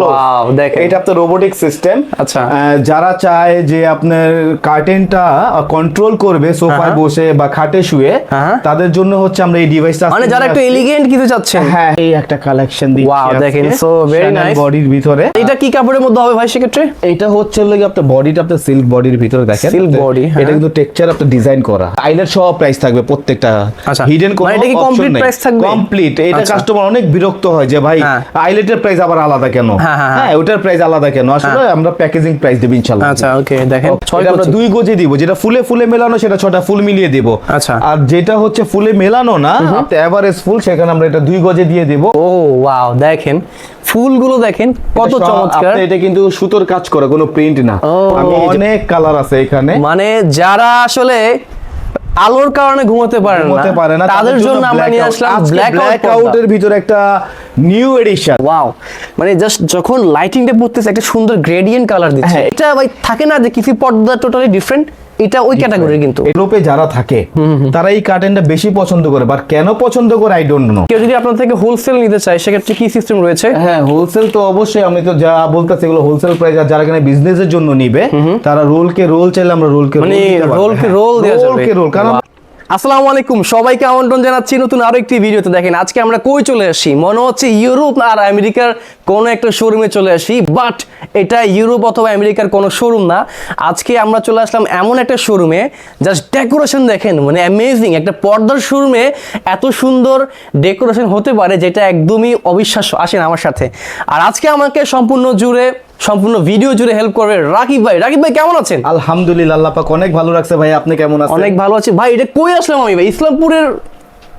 Wow, দেখেন। এটা আপনার রোবোটিক সিস্টেম আচ্ছা। যারা চায় যে আপনার কার্টেনটা কন্ট্রোল করবে সোফায় বসে বা খাটে শুয়ে হ্যাঁ। তাদের জন্য হচ্ছে আমরা এই ডিভাইসটা মানে যারা একটু এলিগেন্ট কিছু চাচ্ছেন হ্যাঁ এই একটা কালেকশন দিচ্ছি Wow, দেখেন, so very nice. বডির ভিতরে এটা কি কাপড়ের মধ্যে হবে ভাই সেক্ষেত্রে এটা হচ্ছে হলো আপনার বডিটা আপনার সিল্ক বডির ভিতরে দেখেন body, হ্যাঁ। এটা কিন্তু টেক্সচার আপনার ডিজাইন করা আইলের সহ প্রাইস থাকবে প্রত্যেকটা আচ্ছা। হিডেন কোনো মানে এটা কি complete price থাকবে? কমপ্লিট এটা আচ্ছা। কাস্টমার অনেক বিরক্ত হয় যে ভাই হ্যাঁ। আইলেটের প্রাইস আবার আলাদা কেন হ্যাঁ, হ্যাঁ, হ্যাঁ। হ্যাঁ ওটার প্রাইস আলাদা কেন? আসলে আমরা প্যাকেজিং প্রাইস দেব ইনশাআল্লাহ। আচ্ছা ওকে দেখেন আমরা দুই গজে দিব যেটা ফুলে ফুলে মেলানো সেটা ছটা ফুল মিলিয়ে দিব। আচ্ছা। আর যেটা হচ্ছে ফুলে মেলানো না এভারেজ ফুল সেখানে আমরা এটা দুই গজে দিয়ে দিব। ও ওয়াও দেখেন ফুলগুলো দেখেন কত চমৎকার। এটা কিন্তু সুতোর কাজ করা কোনো প্রিন্ট না। আমি অনেক কালার আছে এখানে। মানে যারা আসলে আলোর কারণে ঘুমাতে পারে না। ঘুমাতে পারে না তাদের জন্য আমরা নিয়ে আসলাম ব্ল্যাক আউট আউটের ভিতরে একটা নিউ এডিশন ওয়াও মানে জাস্ট যখন লাইটিংটা পড়তেছে একটা সুন্দর গ্রেডিয়েন্ট কালার দিচ্ছে। হ্যাঁ। এটা ভাই থাকে না যে কিছু পর্দা টোটালি ডিফারেন্ট এটা ওই ক্যাটাগরির কিন্তু। ইউরোপে যারা থাকে তারা এই কার্টেনটা বেশি পছন্দ করে বাট কেন পছন্দ করে আই ডোন্ট নো কেউ যদি আপনার থেকে হোলসেল নিতে চায় সেক্ষেত্রে কি সিস্টেম রয়েছে? হ্যাঁ হোলসেল তো অবশ্যই আমি তো যা বলতেছি এগুলো হোলসেল প্রাইস আর যারা কিনা বিজনেসের জন্য নিবে তারা রোল কে রোল চাইলে আমরা রোল কে মানে রোলকে রোল দেওয়া যাবে। রোলকে রোল কারণ. আসসালামু আলাইকুম, সবাইকে আমন্ত্রণ জানাচ্ছি নতুন আরও একটি ভিডিওতে। দেখেন, আজকে আমরা কই চলে আসি? মনে হচ্ছে ইউরোপ আর আমেরিকার কোন একটা শোরুমে চলে আসি বাট এটা ইউরোপ অথবা আমেরিকার কোনো শোরুম না। আজকে আমরা চলে আসলাম এমন একটা শোরুমে জাস্ট ডেকোরেশন দেখেন মানে অ্যামেজিং একটা পর্দার শোরুমে এত সুন্দর ডেকোরেশন হতে পারে, যেটা একদমই অবিশ্বাস্য, আসেন আমার সাথে। আর আজকে আমাকে সম্পূর্ণ জুড়ে সম্পূর্ণ ভিডিও জুড়ে হেল্প করবে রাকিব ভাই। রাকিব ভাই কেমন আছেন? আলহামদুলিল্লাহ আল্লাহ পাক অনেক ভালো রাখছে ভাই। আপনি কেমন আছেন? অনেক ভালো আছি। ভাই এটা কই আসলাম আমি ভাই? ইসলামপুরের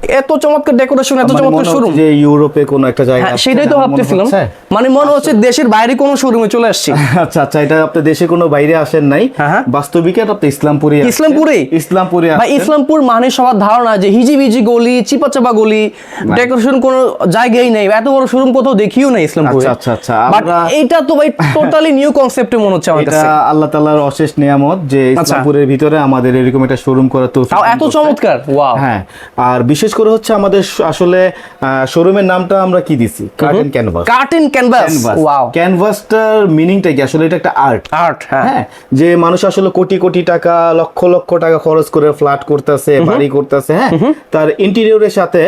এত চমৎকার ডেকোরেশন এত মানে চমৎকার শোরুম যে ইউরোপে কোন একটা জায়গা হ্যাঁ আছে, সেটাই তো ভাবতেছিলাম। মানে মনে হচ্ছে দেশের বাইরে কোনো শোরুমে চলে আসছি। আচ্ছা আচ্ছা এটা আপনি দেশে কোনো বাইরে আসেন নাই। হ্যাঁ, হ্যাঁ। বাস্তবিকে আপনি ইসলামপুরে আসছেন। ইসলামপুরেই? ইসলামপুরে ভাই ইসলামপুর মানে সবার ধারণা যে হিজি বিজি গলি চিপা চাপা গলি ডেকোরেশন কোনো জায়গায় নেই। এত বড় শোরুম কোথাও দেখিও না ইসলামপুরে। আচ্ছা, আচ্ছা, আচ্ছা, বাট আমরা- এইটা তো ভাই টোটালি নিউ কনসেপ্টে মনে হচ্ছে আমার এটা কাছে। আল্লাহ তাআলার অশেষ নিয়ামত যে ইসলামপুরের ভিতরে আমাদের এরকম একটা শোরুম করা তো এত চমৎকার? ওয়াও হ্যাঁ আর বিশেষ করে হচ্ছে আমাদের আসলে শোরুমের নামটা আমরা কি দিছি? Curtain canvas curtain canvas wow ক্যানভাসটার মিনিংটা কি? আসলে এটা একটা আর্ট আর্ট হ্যাঁ। হ্যাঁ যে মানুষ আসলে কোটি কোটি টাকা লক্ষ লক্ষ টাকা খরচ করে ফ্ল্যাট করতেছে বাড়ি করতেছে হ্যাঁ? তার ইন্টেরিয়রের সাথে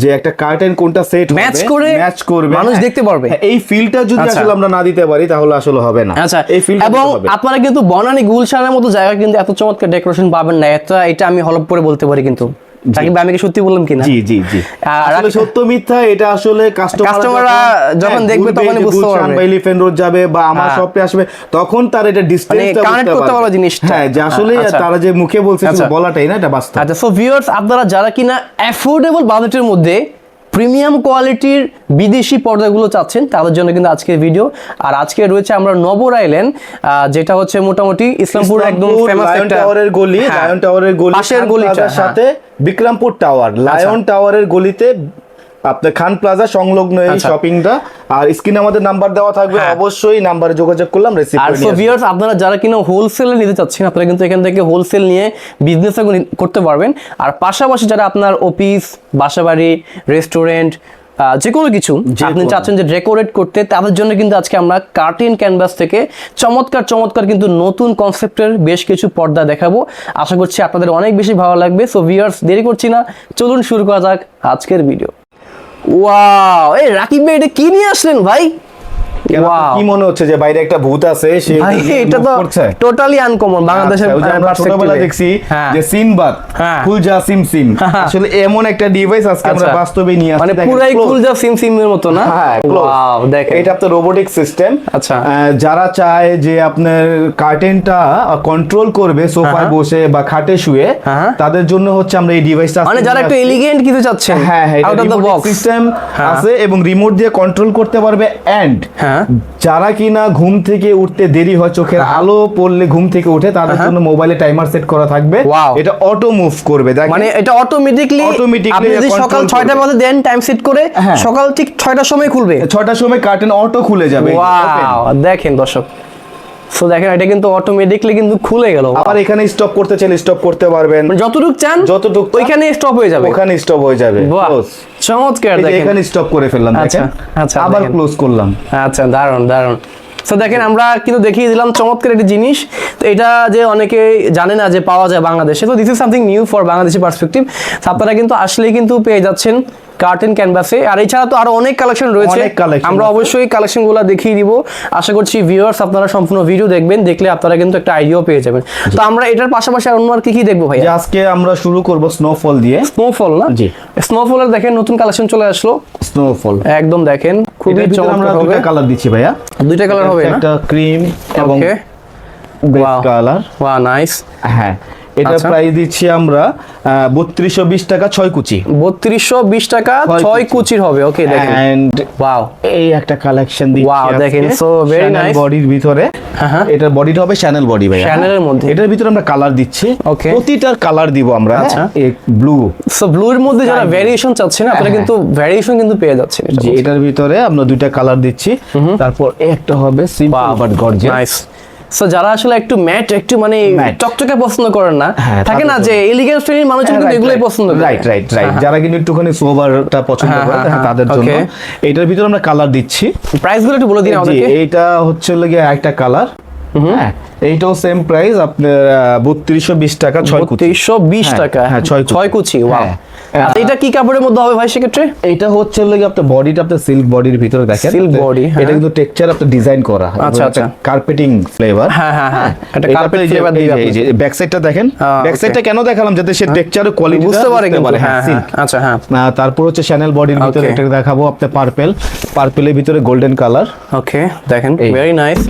যে একটা কার্টেন কোনটা সেট ম্যাচ করে ম্যাচ করবে মানুষ হ্যাঁ। দেখতে পারবে। হ্যাঁ, এই ফিলটা যদি আচ্ছা। আসলে আমরা না দিতে পারি তাহলে আসলে হবে না। আচ্ছা এই ফিলটা এবং আপনারা কিন্তু বনানী গুলশানের মতো জায়গা কিন্তু এত চমৎকার ডেকোরেশন পাবেন না এটা এটা আমি হলপ করে বলতে পারি কিন্তু। ভাই, আমি কি সত্যি বললাম কিনা জি জি জি আসলে সত্য মিথ্যা এটা আসলে কাস্টমাররা যখন দেখবে তখনই বুঝতে পারবে। বা এলিফ্যান্ট রোড যাবে বা আমার হ্যাঁ। শপে আসবে তখন তার এটা ডিসটেন্স কানেক্ট করতে পারবে জিনিসটা। হ্যাঁ যে আসলে আচ্ছা। তারা যে মুখে বলছে আচ্ছা। বলাটাই না এটা বাস্তব আচ্ছা সো ভিউয়ার্স আপনারা যারা কিনা অ্যাফোর্ডেবল বাজেটের মধ্যে প্রিমিয়াম কোয়ালিটির বিদেশি পর্দাগুলো চাচ্ছেন তাদের জন্য কিন্তু আজকের ভিডিও আর আজকে রয়েছে আমরা নবর আইল্যান্ড যেটা হচ্ছে মোটামুটি ইসলামপুর একদম ফেমাস একটা টাওয়ারের গলি হ্যাঁ, লায়ন টাওয়ারের গলি পাশের খান গলিটা প্লাজার হ্যাঁ। সাথে বিক্রমপুর টাওয়ার লায়ন টাওয়ারের গলিতে আপনার খান প্লাজা সংলগ্ন এই আচ্ছা। শপিংটা আর স্ক্রিনে আমাদের নাম্বার দেওয়া থাকবে হ্যাঁ। অবশ্যই নাম্বারে যোগাযোগ করলাম রিসিভ আর সো ভিউয়ার্স আপনারা যারা কিনা হোলসেলে নিতে চাচ্ছেন আপনারা কিন্তু এখান থেকে হোলসেল নিয়ে বিজনেস করতে পারবেন। আর পাশাপাশি যারা আপনার অফিস বাসাবাড়ি রেস্টুরেন্ট যে কোনো কিছু আপনি চাচ্ছেন যে ডেকোরেট করতে তাদের জন্য কিন্তু আজকে আমরা কার্টিন ক্যানভাস থেকে চমৎকার চমৎকার কিন্তু নতুন কনসেপ্টের বেশ কিছু পর্দা দেখাবো। আশা করছি আপনাদের অনেক বেশি ভালো লাগবে। সো ভিউয়ার্স দেরি করছি না। চলুন শুরু করা যাক আজকের ভিডিও ওয়াও এই রাকিব ভাই এটা কি নিয়ে আসলেন ভাই. কি মনে হচ্ছে যে বাইরে একটা ভূত আছে সে এটা তো টোটালি আনকমন বাংলাদেশের আচ্ছা, আমরা ছোটবেলা দেখছি হ্যাঁ। যে সিনবাদ হ্যাঁ। সিম সিম আসলে এমন একটা ডিভাইস আজকে আমরা আচ্ছা। বাস্তবে নিয়ে আসছি মানে পুরাই। কুলজা সিম সিমের মতো না হ্যাঁ ওয়াও দেখেন এটা রোবোটিক সিস্টেম আচ্ছা। যারা চায় যে আপনার কার্টেনটা কন্ট্রোল করবে সোফায় বসে বা খাটে শুয়ে হ্যাঁ। তাদের জন্য হচ্ছে আমরা এই ডিভাইসটা মানে যারা একটু এলিগেন্ট কিছু চাচ্ছে হ্যাঁ হ্যাঁ out of the box system হ্যাঁ। আছে এবং রিমোট দিয়ে কন্ট্রোল করতে পারবে এন্ড হ্যাঁ। যারা কিনা ঘুম থেকে উঠতে দেরি হয় চোখের আলো পড়লে ঘুম থেকে উঠে তাদের জন্য মোবাইলে টাইমার সেট করা থাকবে। এটা অটো মুভ করবে মানে এটা অটোমেটিকলি অটোমেটিকলি আপনি যদি সকাল করবে। 6টা বাজে দেন টাইম সেট করে হ্যাঁ। সকাল ঠিক 6টার সময় খুলবে। ছয়টার সময় কার্টেন অটো খুলে যাবে। ওয়াও দেখেন দর্শক সো দেখেন এটা কিন্তু অটোমেটিকলি কিন্তু খুলে গেল। আবার এখানে স্টপ করতে চাইলে স্টপ করতে পারবেন। মানে যতটুক চান যতটুক ওইখানে স্টপ হয়ে যাবে। ওখানে স্টপ হয়ে যাবে। চমৎকার দেখেন। এখানে স্টপ করে ফেললাম আচ্ছা, আচ্ছা, আবার ক্লোজ করলাম। আচ্ছা দারুণ দারুণ। তো দেখেন আমরা কিন্তু দেখিয়ে দিলাম চমৎকার একটি জিনিস। তো এটা যে অনেকে জানে না যে পাওয়া যায় বাংলাদেশে। তো this is something new for Bangladeshi perspective আপনারা কিন্তু আসলেই কিন্তু পেয়ে যাচ্ছেন কার্টেন ক্যানভাসে আর এছাড়া তো আরও অনেক কালেকশন রয়েছে। আমরা। অবশ্যই কালেকশনগুলো দেখিয়ে দিব। আশা করছি ভিউয়ার্স আপনারা সম্পূর্ণ ভিডিও দেখবেন। দেখলে আপনারা কিন্তু একটা আইডিয়াও পেয়ে যাবেন। তো আমরা এটার পাশাপাশি আর অন্য আর কি কি দেখব ভাই আজকে আমরা শুরু করব স্নোফল দিয়ে। স্নোফল না? জি। স্নোফলের দেখেন নতুন কালেকশন চলে আসলো। স্নোফল একদম দেখেন। খুবই চমৎকার হবে। দুটো কালার দিচ্ছি ভাইয়া। দুইটা কালার হবে একটা ক্রিম এবং ওকে কালার ওয়া নাইস হ্যাঁ। এটা আচ্ছা। প্রাইস দিচ্ছি আমরা বত্রিশশো বিশ টাকা ছয় কুচি। বত্রিশশো বিশ টাকা ছয় ছয় কুচির হবে ওকে দেখেন। এন্ড ওয়াও এই একটা কালেকশন দিচ্ছি Wow, দেখেন, so very nice. বডির ভিতরে। হ্যাঁ, হ্যাঁ। এটার বডিটা হবে শ্যানেল বডি ভাই এর মধ্যে। এটার ভিতরে আমরা কালার দিচ্ছি। ওকে প্রতিটার কালার দিব আমরা আচ্ছা। ব্লু সো ব্লুর মধ্যে যারা Sky blue। ভ্যারিয়েশন চাচ্ছেন আপনারা হ্যাঁ, কিন্তু ভ্যারিয়েশন কিন্তু পেয়ে যাচ্ছেন এটার ভিতরে আমরা দুইটা কালার দিচ্ছি। তারপর একটা হবে simple but gorgeous nice so যারা আসলে একটু ম্যাট একটু মানে চকচকে পছন্দ করেন না হ্যাঁ, থাকে না যে এলিগেন্স শ্রেণির মানুষ কিন্তু এগুলোই পছন্দ করে। রাইট রাইট রাইট যারা কিন্তু একটুখানি সোবারটা পছন্দ হ্যাঁ, করে হ্যাঁ, হ্যাঁ, হ্যাঁ, তাদের জন্য এটার ভিতরে আমরা কালার দিচ্ছি। প্রাইসগুলো একটু বলে দিন আমাদেরকে। এইটা হচ্ছে লাগে একটা কালার হ্যাঁ এইটাও সেম প্রাইস আপনার বত্রিশশো বিশ টাকা ছয় কুচি। বত্রিশশো বিশ হ্যাঁ, টাকা। হ্যাঁ, ছয় কুচি। ওয়াও হ্যাঁ। এটা কি কাপড়ের মধ্যে হবে ভাই সেক্ষেত্রে? এটা হচ্ছে লাগে আপনার বডিটা আপনার সিল্ক বডির ভিতরে দেখেন। Body, হ্যাঁ। এটা কিন্তু টেক্সচার আপনার ডিজাইন করা। আচ্ছা, আচ্ছা। কার্পেটিং ফ্লেভার হ্যাঁ, হ্যাঁ, হ্যাঁ। একটা carpet flavor দিবে এই যে ব্যাক সাইডটা দেখেন ব্যাক সাইডটা কেন দেখালাম যাতে সে টেক্সচার কোয়ালিটি বুঝতে পারে কিন্তু। হ্যাঁ হ্যাঁ সিল্ক আচ্ছা হ্যাঁ। তারপর হচ্ছে শ্যানেল বডির ভিতরে. এটা দেখাবো আপনার পার্পেল পার্পেলের ভিতরে গোল্ডেন কালার ওকে দেখেন। ভেরি নাইস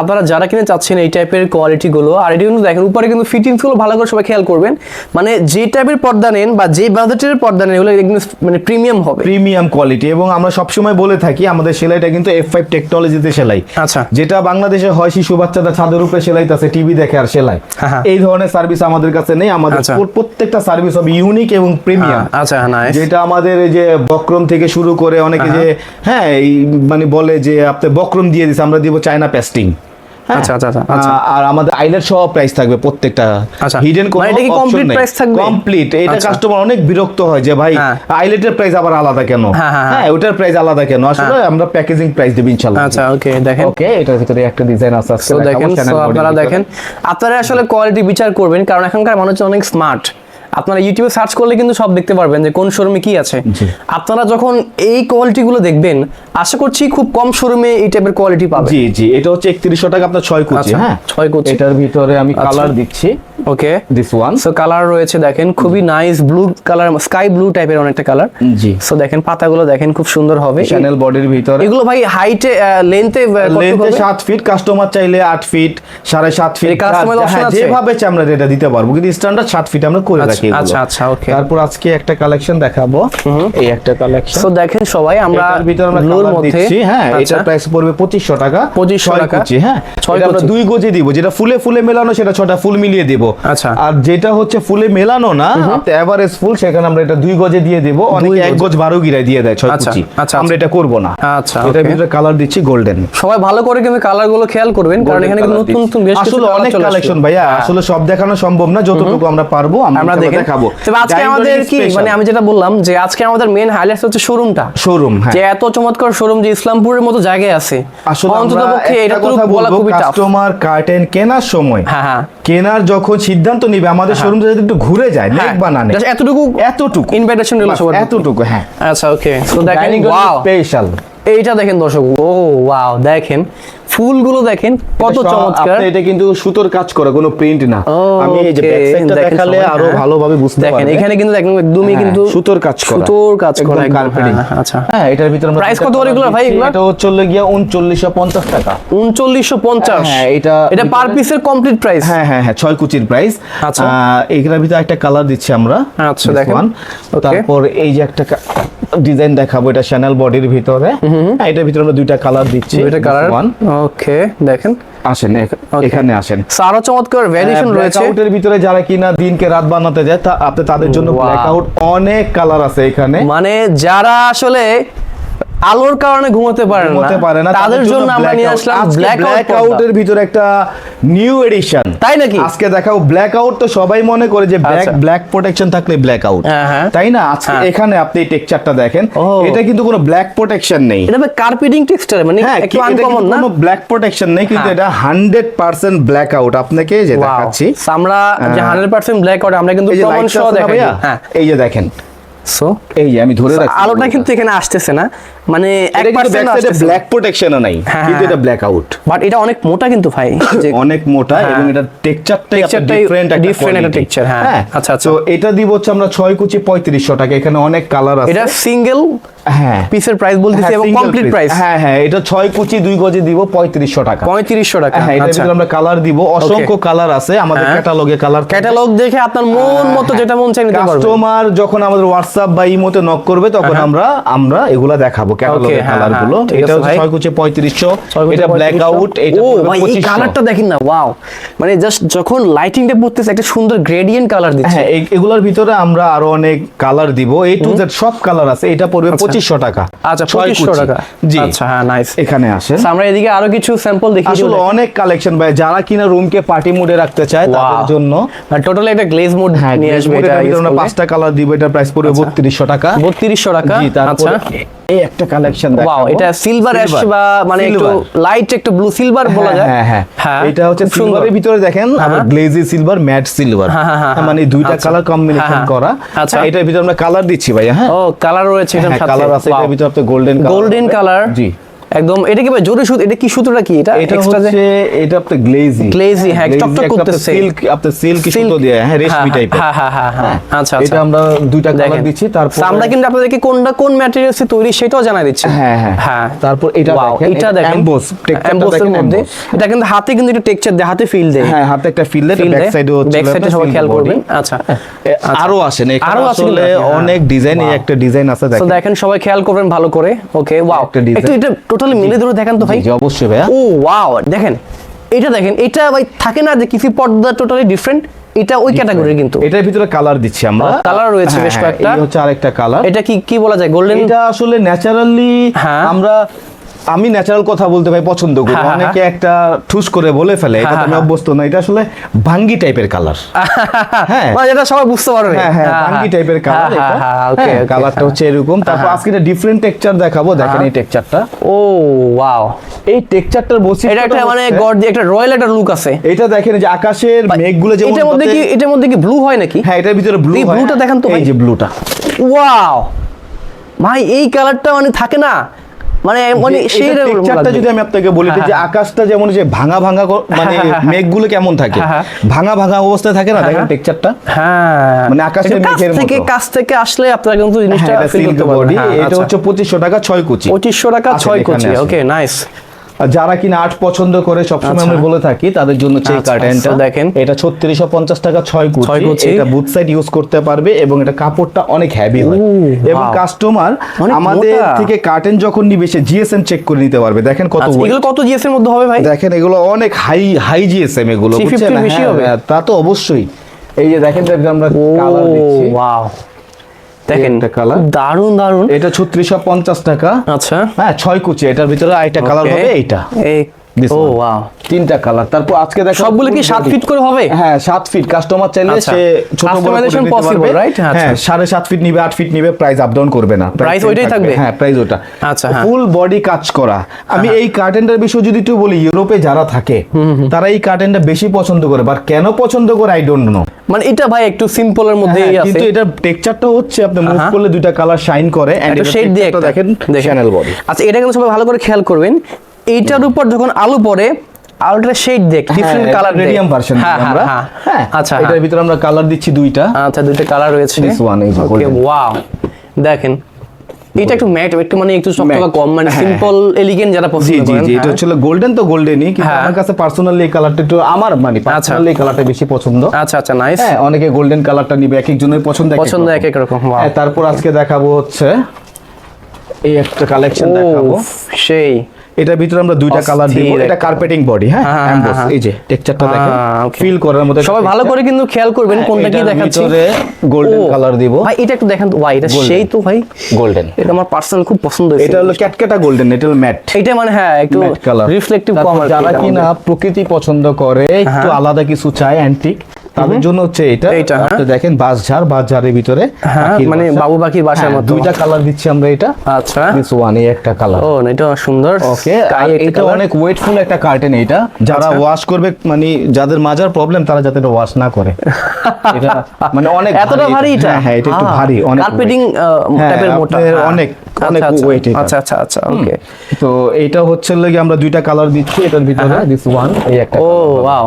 আপনারা যারা কিনে চাচ্ছেন এই টাইপের কোয়ালিটি গুলো আর এটি কিন্তু দেখেন উপরে কিন্তু ফিটিংসগুলো ভালো করে সবাই খেয়াল করবেন। মানে যে টাইপের পর্দা নেন বা যে বাজেটের পর্দা নেন এগুলো একদম মানে প্রিমিয়াম হবে। প্রিমিয়াম কোয়ালিটি এবং আমরা সবসময় বলে থাকি আমাদের সেলাইটা কিন্তু এফ ফাইভ টেকনোলজিতে সেলাই। আচ্ছা। যেটা বাংলাদেশে হয় শিশু বাচ্চাদের ছাদের উপরে সেলাইতেছে টিভি দেখে আর সেলাই। হ্যাঁ, হ্যাঁ। এই ধরনের সার্ভিস আমাদের কাছে নেই আমাদের আচ্ছা। প্রত্যেকটা সার্ভিস হবে ইউনিক এবং প্রিমিয়াম আচ্ছা নাইস যেটা আমাদের এই যে বক্রম থেকে শুরু করে অনেকে যে হ্যাঁ। এই মানে বলে যে আপনি বক্রম দিয়ে দিছে আমরা দিব চায়না পেস্টিং আচ্ছা, আচ্ছা, আচ্ছা, আচ্ছা। আর আমাদের আইলেট সহ প্রাইস থাকবে প্রত্যেকটা আচ্ছা। হিডেন এটা কি complete price থাকবে? কমপ্লিট এটা। কাস্টমার অনেক বিরক্ত হয় যে ভাই হ্যাঁ। আইলেটের প্রাইস আবার আলাদা কেন হ্যাঁ, হ্যাঁ, হ্যাঁ। হ্যাঁ ওটার প্রাইস আলাদা কেন আসলে আমরা প্যাকেজিং প্রাইস দেব ইনশাআল্লাহ আচ্ছা ওকে দেখেন ওকে এটার ভিতরে একটা ডিজাইন আছে আজকে দেখেন আপনারা দেখেন আপনারা আসলে কোয়ালিটি বিচার করবেন কারণ এখনকার মানুষ অনেক স্মার্ট আপনারা ইউটিউবে সার্চ করলে কিন্তু সব দেখতে পারবেন যে কোন শোরুমে কি আছে। আপনারা যখন এই কোয়ালিটি গুলো দেখবেন আশা করছি খুব কম শোরুমে এই টাইপের কোয়ালিটি পাবেন। জি জি এটা হচ্ছে একত্রিশশো টাকা আপনার ছয় কুচি আচ্ছা, হ্যাঁ? ছয় কুচি। এটার ভিতরে আমি আচ্ছা। কালার দিচ্ছি। Okay this one so colour রয়েছে দেখেন খুবই nice blue colour sky blue টাইপের অনেকটা কালার জি। সো দেখেন পাতাগুলো দেখেন খুব সুন্দর হবে। চ্যানেল বডির ভিতরে। এগুলো ভাই হাইটে লেন্থে লেন্থে সাত ফিট কাস্টমার চাইলে আট ফিট সাড়ে সাত ফিট কাস্টমার হ্যাঁ, আছে? যেভাবে চাই আমরা এটা দিতে পারব কিন্তু স্ট্যান্ডার্ড সাত ফিট আমরা করে রাখি। এগুলো। আচ্ছা আচ্ছা ওকে তারপর আজকে একটা কালেকশন দেখাবো। এই একটা কালেকশন দেখেন সবাই আমরা ভিতরে আমরা ব্লুর মধ্যে দিচ্ছি হ্যাঁ আচ্ছা। এটার প্রাইস পড়বে 2500 টাকা। 2500 টাকা। হ্যাঁ। এটা আমরা দুই গজে দিব যেটা ফুলে ফুলে মেলানো সেটা ছটা ফুল মিলিয়ে দিব। আচ্ছা। আর যেটা হচ্ছে ফুলে মেলানো না এভারেজ ফুল সেখানে আমরা এটা দুই গজে দিয়ে দেব। অনেকে এক গজ। বারো গিরায় দিয়ে দেয় ছয় আচ্ছা, কুচি। আচ্ছা, আমরা এটা করব না। আচ্ছা, okay. ভিতরে কালার দিচ্ছি গোল্ডেন সবাই ভালো করে কিন্তু কালারগুলো খেয়াল করবেন কারণ এখানে নতুন নতুন বেশ আসলে অনেক কালেকশন ভাইয়া। আসলে সব দেখানো সম্ভব না যতটুকু আমরা পারব আমরা দেখাবো। তবে আজকে আমাদের কি মানে আমি যেটা বললাম যে আজকে আমাদের মেন হাইলাইটস হচ্ছে শোরুমটা শোরুম হ্যাঁ। যে এত চমৎকার শোরুম যে ইসলামপুরের মতো জায়গায় আছে। আসলে অন্তত পক্ষে এটা কথা বলা খুবই টাফ কাস্টমার কার্টেন কেনার সময়। হ্যাঁ হ্যাঁ। কেনার যখন সিদ্ধান্ত নিবে আমাদের শোরুমটা যদি একটু ঘুরে যায় নেক হ্যাঁ, বানানে এতটুকু এতটুকু। ইনভাইটেশন এতটুকু হ্যাঁ। আচ্ছা ওকে তো দেখেন ওয়াও স্পেশাল এইটা দেখেন দর্শক ও ওয়াও দেখেন ফুলগুলো দেখেন কত চমৎকার। এটা কিন্তু সুতোর কাজ করে কোনো প্রিন্ট না। আমি এই যে Okay, ব্যাক সাইডটা দেখালে আরও হ্যাঁ। ভালোভাবে বুঝতে পারবেন দেখেন এখানে কিন্তু একদম একদমই হ্যাঁ, কিন্তু সুতোর কাজ করা সুতোর কাজ করা একদম হ্যাঁ, আচ্ছা। হ্যাঁ এটার ভিতরে আমরা দুইটা কত করে এগুলো ভাই এগুলো? এটা হচ্ছে গিয়া উনচল্লিশশো পঞ্চাশ টাকা। উনচল্লিশশো পঞ্চাশ। হ্যাঁ, এটা- এটা পার পিসের কমপ্লিট প্রাইস হ্যাঁ হ্যাঁ হ্যাঁ ছয় কুচির প্রাইস আচ্ছা। এইগুলোর ভিতরে একটা কালার দিচ্ছি আমরা আচ্ছা, দেখেন। তারপর এই যে একটা ডিজাইন দেখাবো এটা শ্যানেল বডির ভিতরে। হ্যাঁ, এটার ভিতরে আমরা দুইটা কালার দিচ্ছি। এটা কালার। ওকে দেখেন। আসেন এখানে আসেন। সারো চমৎকার ভ্যারিয়েশন রয়েছে। আউটের ভিতরে যারা কিনা দিনকে রাত বানাতে যায় তা আপনি তাদের জন্য ব্ল্যাক ব্ল্যাকআউট অনেক কালার আছে এখানে। মানে যারা আসলে আলোর কারণে ঘুমোতে পারেন হতে পারে না তাদের জন্য আমরা নিয়ে আসলাম ব্ল্যাক আউট আউটের ভিতরে একটা নিউ এডিশন তাই নাকি? আজকে দেখাও ব্ল্যাক আউট তো সবাই মনে করে যে ব্ল্যাক। ব্ল্যাক প্রোটেকশন থাকলে ব্ল্যাক আউট হ্যাঁ। তাই না? আজকে হ্যাঁ। এখানে আপনি এই টেক্সচারটা দেখেন। এটা কিন্তু কোনো ব্ল্যাক প্রোটেকশন নেই। এটা কার্পেটিং টেক্সচার মানে হ্যাঁ একটু আনকমন না? কোনো ব্ল্যাক প্রোটেকশন নেই কিন্তু। এটা হান্ড্রেড পার্সেন্ট ব্ল্যাক আউট আপনাকে যে. দেখাচ্ছি। আমরা যে হান্ড্রেড পার্সেন্ট ব্ল্যাক আউট আমরা কিন্তু প্রমাণ সহ দেখাই হ্যাঁ। এই যে দেখেন। সো এই যে আমি ধরে রাখছি আলোটা কিন্তু এখানে আসতেছে না মানে এক পার্সেন্ট ব্ল্যাক প্রোটেকশনও নাই হ্যাঁ, কিন্তু হ্যাঁ। এটা ব্ল্যাক আউট বাট এটা অনেক মোটা কিন্তু ভাই অনেক মোটা হ্যাঁ। এবং এটা টেক্সচারটাই ডিফারেন্ট একটা ডিফারেন্ট একটা। হ্যাঁ। আচ্ছা, আচ্ছা। তো এটা দিব হচ্ছে আমরা 6 কুচি 3500 টাকা এখানে অনেক কালার আছে এটা সিঙ্গেল হ্যাঁ। পিসের প্রাইস বলতেছি হ্যাঁ, এবং কমপ্লিট প্রাইস হ্যাঁ হ্যাঁ এটা 6 কুচি 2 গজে দিব 3500 টাকা। পঁয়ত্রিশশো টাকা হ্যাঁ এটার আচ্ছা। আমরা কালার দিব। অসংখ্য কালার আছে আমাদের হ্যাঁ। ক্যাটালগে কালার ক্যাটালগ দেখে আপনার মন মতো যেটা মন চাই নিতে পারবেন। কাস্টমার যখন আমাদের হোয়াটসঅ্যাপ বা ইমোতে নক করবে তখন আমরা আমরা এগুলা দেখাবো ক্যাটালগের হ্যাঁ, কালারগুলো হ্যাঁ, এটা আছে 6 কুচি 3500 এটা ব্ল্যাক আউট এটা এই কালারটা দেখেন না ওয়াও মানে জাস্ট যখন লাইটিংটা পড়তেছে একটা সুন্দর গ্রেডিয়েন্ট কালার দিচ্ছে। হ্যাঁ এগুলোর ভিতরে আমরা আরও অনেক কালার দিব। এই টু জেড সব কালার আছে এটা পড়বে পঁচিশশো টাকা। আচ্ছা পঁচিশশো টাকা। জি। আচ্ছা হ্যাঁ নাইস এখানে আসে আমরা এদিকে আরও কিছু স্যাম্পল দেখি আসলে অনেক কালেকশন ভাই যারা কিনা রুমকে পার্টি মোডে রাখতে চায় তাদের জন্য। টোটালি একটা গ্লেজ মোড হ্যাঁ নিয়ে আসবে এটা পাঁচটা কালার দিব এটা প্রাইস পড়বে বত্রিশশো টাকা। বত্রিশশো টাকা? জি তারপর আচ্ছা। এই একটা কালেকশন ওয়াও এটা সিলভার অ্যাশ বা মানে একটু লাইট একটু ব্লু সিলভার বলা যায়। হ্যাঁ হ্যাঁ। এটা হচ্ছে। সিলভারের ভিতরে দেখেন আবার গ্লেজি সিলভার ম্যাট সিলভার হ্যাঁ, হ্যাঁ, হ্যাঁ, মানে দুইটা আচ্ছা। কালার কম্বিনেশন হ্যাঁ, হ্যাঁ। করা। আচ্ছা। হ্যাঁ, এটার ভিতরে আমরা কালার দিচ্ছি ভাই হ্যাঁ? ও কালার রয়েছে এটার সাথে। কালার আছে এটার ভিতরে আপনি গোল্ডেন গোল্ডেন কালার জি। একদম এটা কি ভাই জরি সুতো এটা কি সুতোটা কি? এটা এটা হচ্ছে এটা আপনি গ্লেজি Glazy, হ্যাঁ, চকচক করতেছে। সিল্ক আপনি সিল্ক সুতো দিয়ে হ্যাঁ রেশমি টাইপের হ্যাঁ হ্যাঁ হ্যাঁ হ্যাঁ আচ্ছা এটা আচ্ছা আমরা দুইটা কালার দিচ্ছি তারপর আমরা কিন্তু আপনাদেরকে কোনটা কোন ম্যাটেরিয়ালসে তৈরি সেটাও জানাই দিচ্ছি। হ্যাঁ হ্যাঁ। হ্যাঁ। তারপর এটা দেখেন এটা দেখেন। এমবোস এমবোসের মধ্যে। এটা কিন্তু হাতে কিন্তু একটু টেক্সচার দেয় হাতে ফিল দেয়। হ্যাঁ হাতে একটা ফিল দেয় ব্যাক দেয়। সাইডে হচ্ছে side এ সবাই খেয়াল করবেন। আচ্ছা। আরও আসেন এখানে আরও আসলে হ্যাঁ। অনেক ডিজাইন এই একটা ডিজাইন আছে দেখেন। দেখেন সবাই খেয়াল করবেন ভালো করে। Okay wow. একটু এটা টোটালি মিলে ধরে দেখেন তো ভাই। জি অবশ্যই ভাইয়া। ও ওয়াও দেখেন এটা দেখেন এটা ভাই থাকে না যে কিছু পর্দা টোটালি ডিফারেন্ট এটা ওই ক্যাটাগরি কিন্তু। এটার ভিতরে কালার দিচ্ছি আমরা। কালার রয়েছে হ্যাঁ, বেশ হ্যাঁ, কয়েকটা। এই হচ্ছে আরেকটা কালার এটা কি কি বলা যায় গোল্ডেন এটা আসলে ন্যাচারালি হ্যাঁ। আমরা আমি ন্যাচারাল কথা বলতে ভাই পছন্দ করি। হ্যাঁ, হ্যাঁ, অনেকে একটা ঠুস করে বলে ফেলে এটা হ্যাঁ, আমি হ্যাঁ। অভ্যস্ত না এটা আসলে ভাঙ্গি টাইপের কালার হ্যাঁ। মানে এটা সবাই বুঝতে পারবে। হ্যাঁ হ্যাঁ ভাঙ্গি টাইপের কালার হ্যাঁ, এটা। হ্যাঁ, ওকে হ্যাঁ, কালারটা হচ্ছে এরকম। তারপর আজকে এটা ডিফারেন্ট টেক্সচার দেখাবো দেখেন এই টেক্সচারটা ও ওয়াও এই টেক্সচারটার বৈশিষ্ট্য এটা একটা মানে গড একটা রয়্যাল একটা লুক আছে। এটা দেখেন এই যে আকাশের মেঘগুলো যেমন এটার মধ্যে কি এটার মধ্যে কি ব্লু হয় নাকি? হ্যাঁ এটার ভিতরে ব্লু এই blueটা দেখেন তো ভাই। এই যে ব্লুটা ওয়াও ভাই এই কালারটা মানে থাকে না। মানে মানে সেই পিকচারটা যদি আমি আপনাকে বলি হ্যাঁ, যে হ্যাঁ। আকাশটা যেমন যে ভাঙা ভাঙা মানে হ্যাঁ, হ্যাঁ, হ্যাঁ। মেঘগুলো কেমন থাকে? হ্যাঁ, হ্যাঁ। ভাঙা ভাঙা অবস্থায় থাকে না? দেখেন পিকচারটা হ্যাঁ। মানে আকাশের মেঘের মতো থেকে কাছ থেকে আসলে আপনারা কিন্তু জিনিসটা হ্যাঁ, এটা ফিল করতে পারবেন। হ্যাঁ, এটা আচ্ছা। হচ্ছে পঁচিশশো টাকা ছয় কুচি। পঁচিশশো টাকা আসেন, ছয় এখানে কুচি। ওকে নাইস যারা কিনা আর্ট পছন্দ করে সবসময় আচ্ছা। আমরা বলে থাকি তাদের জন্য এই আচ্ছা, কার্টেনটা দেখেন। এটা ছত্রিশশো পঞ্চাশ টাকা ছয় কুচি। এটা বুথ সাইড ইউজ করতে পারবে এবং এটা কাপড়টা অনেক হ্যাভি হয়। এবং কাস্টমার আমাদের থেকে কার্টেন যখন নিবে সে জিএসএম চেক করে নিতে পারবে। দেখেন কত আচ্ছা, এগুলো কত জিএসএম এর মধ্যে হবে ভাই? দেখেন এগুলো অনেক হাই হাই জিএসএম এগুলো বুঝছেন? হ্যাঁ, হবে? হ্যাঁ, তা তো অবশ্যই। এই যে দেখেন আমরা কালার দিচ্ছি। ওয়াও দেখেন একটা কালার দারুণ দারুণ এটা ছত্রিশশো পঞ্চাশ টাকা। আচ্ছা। হ্যাঁ ছয় কুচি। এটার ভিতরে আরেকটা কালার হবে এইটা। এই ও ওয়াও তিনটা কালার তারপর আজকে দেখো সবগুলো কি সাত ফিট করে হবে? হ্যাঁ সাত ফিট কাস্টমার চাইলে আচ্ছা। সে ছোট বড় করে? আচ্ছা। হ্যাঁ ফিট নিবে আট ফিট নিবে প্রাইস আপ ডাউন করবে না। Price ওইটাই থাকবে? হ্যাঁ প্রাইস ওটা। আচ্ছা। ফুল বডি কাজ করা। আমি এই কার্টেনটার বিষয়ে যদি একটু বলি ইউরোপে যারা থাকে তারা এই কার্টেনটা বেশি পছন্দ করে। বাট কেন পছন্দ করে? আই ডোন্ট নো মানে এটা ভাই একটু সিম্পলের মধ্যেই আছে। হ্যাঁ, কিন্তু এটা টেক্সচারটা হচ্ছে আপনি মুভ করলে দুইটা কালার শাইন করে একটা শেড দিয়ে দেখেন চ্যানেল বডি আচ্ছা এটা কিন্তু সবাই ভালো করে খেয়াল করবেন। এইটার উপর যখন আলো পড়ে আলোটা শেড দেখ ডিফারেন্ট কালার মিডিয়াম ভার্সন আমরা। হ্যাঁ। আচ্ছা এটার ভিতরে আমরা কালার দিচ্ছি দুইটা। আচ্ছা দুইটা কালার রয়েছে। One, এই যে ওকে ওয়াও দেখেন এটা একটু ম্যাট একটু মানে একটু শক্ত বা কম মানে হ্যাঁ, সিম্পল এলিগেন্ট যারা পছন্দ করেন জি জি এটা হ্যাঁ। হচ্ছে গোল্ডেন তো গোল্ডেনই কিন্তু হ্যাঁ। আমার কাছে পার্সোনালি এই কালারটা একটু আমার মানে পার্সোনালি এই কালারটা বেশি পছন্দ। আচ্ছা আচ্ছা নাইস হ্যাঁ অনেকে গোল্ডেন কালারটা নিবে এক একজনের পছন্দ এক পছন্দ। এক এক রকম. হ্যাঁ তারপর আজকে দেখাবো হচ্ছে এই একটা কালেকশন দেখাবো। সেই। এটার ভিতরে আমরা দুইটা কালার দিব। এটা কার্পেটিং বডি হ্যাঁ? হ্যাঁ, হ্যাঁ, Emboss, হ্যাঁ। এই যে টেক্সচারটা দেখেন? হ্যাঁ, ফিল করার মতো সবাই ভালো করে কিন্তু খেয়াল করবেন কোনটা কি দেখাচ্ছি। ভিতরে ও, color দিব। ভাই এটা একটু দেখেন ভাই এটা সেই তো ভাই। গোল্ডেন এটা আমার পার্সোনাল খুব পছন্দ হয়েছে। এটা হলো ক্যাটকেটা গোল্ডেন এটা হলো ম্যাট এটা মানে হ্যাঁ একটু কালার রিফ্লেক্টিভ কম যারা কিনা প্রকৃতি পছন্দ করে একটু হ্যাঁ। আলাদা কিছু চায় অ্যান্টিক তাদের জন্য হচ্ছে এটা। হ্যাঁ। আপনি দেখেন বাঁশঝাড় বাঁশঝাড়ের ভিতরে হ্যাঁ মানে বাবু পাখির বাসার হ্যাঁ, মতো। দুইটা কালার দিচ্ছি আমরা এটা। আচ্ছা। দিস ওয়ান এই একটা কালার ও এটা সুন্দর। ওকে এটা অনেক ওয়েটফুল একটা কার্টেন এটা। যারা আচ্ছা। ওয়াশ করবে মানে যাদের মাজার প্রবলেম তারা যাতে এটা ওয়াশ না করে। এটা মানে অনেক এতটা ভারী এটা। হ্যাঁ হ্যাঁ এটা একটু ভারী অনেক কার্পেটিং হ্যাঁ, টাইপের মোটা। হ্যাঁ। অনেক অনেক আচ্ছা, ওয়েট এটা। আচ্ছা আচ্ছা আচ্ছা ওকে তো এইটা হচ্ছে লাগে আমরা দুইটা কালার দিচ্ছি এটার ভিতরে দিস ওয়ান এই একটা ও ওয়াও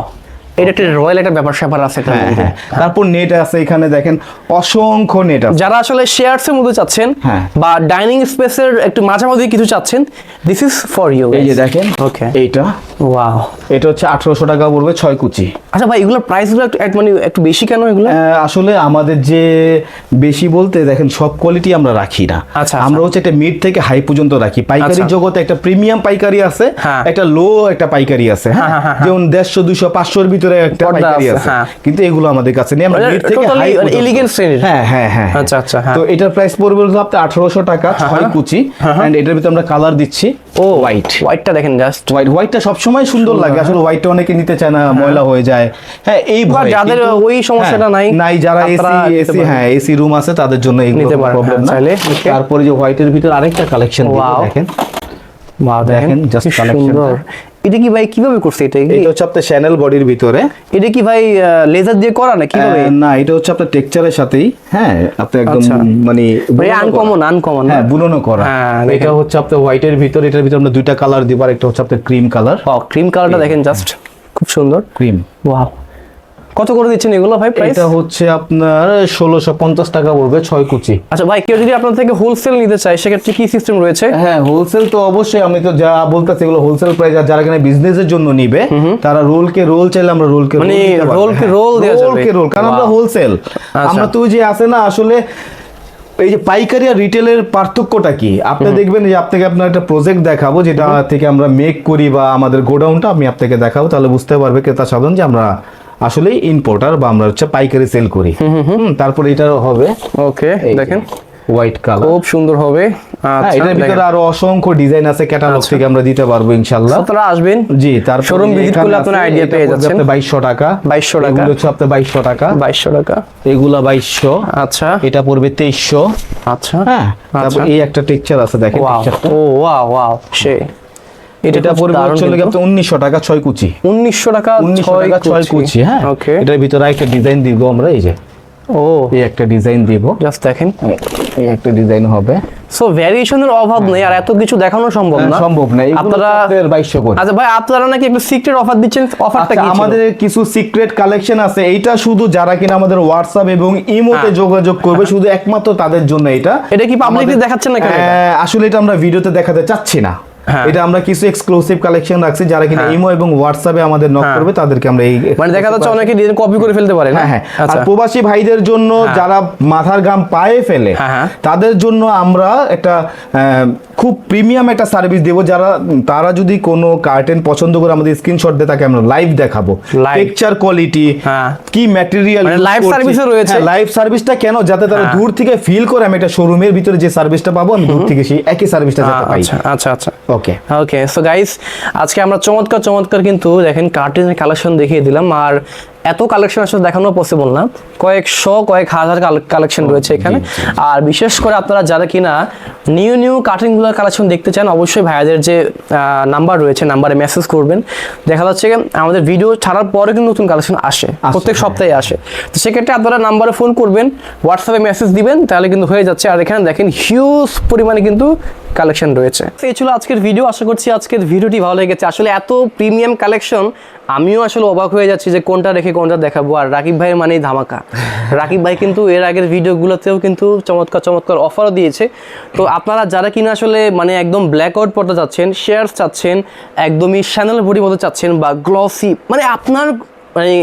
এটা একটা রয়্যাল একটা ব্যাপার স্যাপার আছে হ্যাঁ হ্যাঁ। তারপর নেট আছে এখানে দেখেন অসংখ্য নেট আছে। যারা আসলে মধ্যে চাচ্ছেন হ্যাঁ। বা ডাইনিং স্পেসের একটু মাঝামাঝি কিছু চাচ্ছেন দিস ইজ ফর ইউ এই যে দেখেন ওকে এইটা। ওয়াও এটা হচ্ছে আঠারোশো টাকা পড়বে ছয় কুচি। আচ্ছা ভাই এগুলোর একটু মানে একটু বেশি কেন এগুলো? আসলে আমাদের যে বেশি বলতে দেখেন সব কোয়ালিটি আমরা রাখি না। আচ্ছা, আমরা হচ্ছে একটা মিড থেকে হাই পর্যন্ত রাখি। পাইকারি আচ্ছা। জগতে একটা প্রিমিয়াম পাইকারি আছে। একটা লো একটা পাইকারি আছে হ্যাঁ। যেমন দেড়শো দুইশো পাঁচশোর ভিতরে একটা পাইকারি আছে, হ্যাঁ। কিন্তু এগুলো আমাদের কাছে নেই আমরা মানে মিড থেকে totally হাই মানে elegant শ্রেণির। হ্যাঁ হ্যাঁ হ্যাঁ। হ্যাঁ। আচ্ছা, আচ্ছা, হ্যাঁ। তো এটার প্রাইস পড়বে হলো আপনার আঠারোশো টাকা ছয় কুচি। এন্ড এটার ভিতরে আমরা কালার দিচ্ছি ও হোয়াইট হোয়াইটটা দেখেন জাস্ট হোয়াইট হোয়াইটটা সবসময় সুন্দর লাগে আসলে হোয়াইটটা অনেকে নিতে চায় না ময়লা হয়ে যায়। হ্যাঁ এই ভয়ে, যাদের ওই সমস্যাটা হ্যাঁ, নাই, নাই যারা এসি এসি হ্যাঁ এসি রুম আছে তাদের জন্য এই প্রবলেম হ্যাঁ, না। তারপরে যে হোয়াইটের ভিতর আরেকটা কালেকশন. দেখেন। এটা কি ভাই কীভাবে করছে এটা? এটা হচ্ছে আপনার চ্যানেল বডির ভিতরে। এটা কি ভাই লেজার দিয়ে করা না কীভাবে? না এটা হচ্ছে আপনার টেক্সচারের সাথেই। হ্যাঁ আপনি একদম আচ্ছা। মানে ভাই আনকমন আনকমন হ্যাঁ বুননো করা। হ্যাঁ, এটা দেখেন। হচ্ছে আপনার হোয়াইটের ভিতর এটার ভিতরে আমরা দুইটা কালার দিব আর একটা হচ্ছে আপনার ক্রিম কালার ক্রিম কালারটা দেখেন জাস্ট খুব সুন্দর। ক্রিম ওয়াও কত করে দিচ্ছেন এগুলো ভাই প্রাইস এটা হচ্ছে আপনার ষোলোশো পঞ্চাশ টাকা পড়বে ছয় কুচি। আচ্ছা ভাই কেউ যদি আপনার থেকে হোলসেল নিতে চায় সেক্ষেত্রে কি সিস্টেম রয়েছে? হ্যাঁ হোলসেল তো অবশ্যই আমি তো যা বলতেছি এগুলো হোলসেল প্রাইস আর যারা কিনা বিজনেসের জন্য নিবে তারা রোল কে রোল চাইলে আমরা রোল কে মানে roll কে roll দেয়া যাবে। রোল কে রোল কারণ আমরা হোলসেল আচ্ছা। আমরা তো যে আছে না আসলে এই যে পাইকারি আর রিটেলের পার্থক্যটা কি? আপনি দেখবেন যে আপনাকে আপনার একটা প্রজেক্ট দেখাবো যেটা থেকে আমরা মেক করি বা আমাদের গোডাউনটা আমি আপনাকে দেখাবো তাহলে বুঝতে পারবে ক্রেতা সাধারণ যে আমরা আসলে ইম্পোর্টার বা আমরা হচ্ছে পাইকারি সেল করি। হুম, তারপরে এটা হবে ওকে দেখেন। হোয়াইট কালার খুব সুন্দর হবে। হ্যাঁ আচ্ছা এটার ভিতরে আরও অসংখ্য ডিজাইন আছে ক্যাটালগ থেকে আমরা দিতে পারব আপনারা আসবেন। জি Showroom visit এখানে করলে আপনারা এটা পেয়ে যাচ্ছেন। আপনার 2200 টাকা। 2200 টাকা। এগুলো হচ্ছে আপনার 2200 টাকা। বাইশশো টাকা। এগুলা 2200 আচ্ছা। এটা পড়বে 2300 আচ্ছা। হ্যাঁ তারপর আচ্ছা। এই একটা টেক্সচার আছে দেখেন ও ওয়াও ওয়াও এটা পড়বে হচ্ছে লাগে আপনার 1900 টাকা 6 কুচি। উনিশশো টাকা 1900 টাকা 6 কুচি। হ্যাঁ। এটার ভিতরে একটা ডিজাইন দিব আমরা এই যে। ও। এই একটা ডিজাইন দিব। জাস্ট দেখেন। এই একটা ডিজাইন হবে। সো ভ্যারিয়েশনের অভাব নেই আর এত কিছু দেখানো সম্ভব না। হ্যাঁ, সম্ভব না। আপনারা আপনাদের 2200 করে। আচ্ছা ভাই আপনারা নাকি একটু সিক্রেট অফার দিচ্ছেন? অফারটা আচ্ছা, কি আমাদের কিছু সিক্রেট কালেকশন আছে। এইটা শুধু যারা কিনা আমাদের হোয়াটসঅ্যাপ এবং ইমোতে হ্যাঁ। যোগাযোগ করবে শুধু একমাত্র তাদের জন্য এটা। এটা কি আমাদের- দেখাচ্ছেন না কেন হ্যাঁ, আসলে এটা আমরা ভিডিওতে দেখাতে চাচ্ছি না। এটা আমরা কিছু এক্সক্লুসিভ কালেকশন রাখছি যারা কিনা হ্যাঁ। ইমো এবং হোয়াটসঅ্যাপে আমাদের নক হ্যাঁ। করবে তাদেরকে আমরা এই মানে দেখা যাচ্ছে অনেকে ডিজাইন কপি করে ফেলতে পারে না হ্যাঁ হ্যাঁ আর আচ্ছা প্রবাসী ভাইদের জন্য হ্যাঁ। যারা মাথার গাম পায়ে ফেলে হ্যাঁ, হ্যাঁ। তাদের জন্য আমরা একটা খুব প্রিমিয়াম একটা সার্ভিস দেবো যারা তারা যদি কোনো কার্টেন পছন্দ করে আমাদের স্ক্রিনশট দিয়ে তাকে আমরা লাইভ দেখাবো। পিকচার কোয়ালিটি হ্যাঁ। কি ম্যাটেরিয়াল live service রয়েছে? লাইভ সার্ভিসটা কেন যাতে তারা হ্যাঁ। দূর থেকে ফিল করে আমি একটা শোরুমের ভিতরে যে সার্ভিসটা পাবো আমি দূর থেকে সেই একই সার্ভিসটা যাতে পাই আচ্ছা আচ্ছা আচ্ছা ওকে ওকে সো গাইস আজকে আমরা চমৎকার চমৎকার কিন্তু দেখেন কার্টুনের কালেকশন দেখিয়ে দিলাম। আর এত কালেকশন আসলে দেখানো পসিবল না। কয়েক কয়েকশো কয়েক হাজার কালেকশন রয়েছে এখানে। আর বিশেষ করে আপনারা যারা কিনা নিউ নিউ কার্টেনগুলোর কালেকশন দেখতে চান অবশ্যই ভাইয়াদের যে নাম্বার রয়েছে নাম্বারে মেসেজ করবেন। দেখা যাচ্ছে আমাদের ভিডিও ছাড়ার পরে কিন্তু নতুন কালেকশন আসে প্রত্যেক সপ্তাহে আসে। তো সেক্ষেত্রে আপনারা নাম্বারে ফোন করবেন হোয়াটসঅ্যাপে মেসেজ দিবেন তাহলে কিন্তু হয়ে যাচ্ছে। আর এখানে দেখেন হিউজ পরিমাণে কিন্তু কালেকশন রয়েছে। এই ছিল আজকের ভিডিও আশা করছি আজকের ভিডিওটি ভালো লেগেছে। আসলে এত প্রিমিয়াম কালেকশন আমিও আসলে অবাক হয়ে যাচ্ছি যে কোনটা রেখে কোনটা দেখাবো আর রাকিব ভাইয়ের মানেই ধামাকা। রাকিব ভাই কিন্তু এর আগের ভিডিওগুলোতেও কিন্তু চমৎকার চমৎকার অফারও দিয়েছে। তো আপনারা যারা কিনা আসলে মানে একদম ব্ল্যাক আউট পড়তে চাচ্ছেন শেয়ার চাচ্ছেন একদমই শ্যানেল ভরি মতো চাচ্ছেন বা গ্লসি মানে আপনার মানে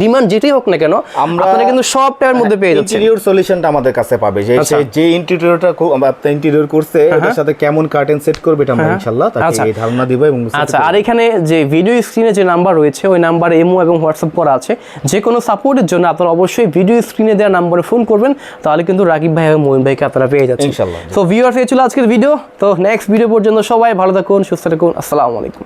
ডিমান্ড যেটাই হোক না কেন আপনারা কিন্তু সব টাকার মধ্যে পেয়ে যাচ্ছেন। ইন্টেরিয়র সলিউশনটা আমাদের কাছে পাবে। যে আচ্ছা। যে ইন্টেরিয়রটা আপনি ইন্টেরিয়র করছে এটার সাথে কেমন কার্টেন সেট করবে এটা আমরা ইনশাআল্লাহ তাকে আচ্ছা। এই ধারণা দিব এবং আচ্ছা আর এখানে যে ভিডিও স্ক্রিনে যে নাম্বার রয়েছে ওই নাম্বারে এমও এবং হোয়াটসঅ্যাপ করা আছে। যে কোনো সাপোর্টের জন্য আপনারা অবশ্যই ভিডিও স্ক্রিনে দেওয়া নাম্বারে ফোন করবেন তাহলে কিন্তু রাকিব ভাই এবং মোহিন ভাইকে আপনারা পেয়ে যাচ্ছেন। ইনশাল্লাহ। তো ভিউয়ার্স এই ছিল আজকের ভিডিও তো নেক্সট ভিডিও পর্যন্ত সবাই ভালো থাকুন সুস্থ থাকুন। আসসালামু আলাইকুম।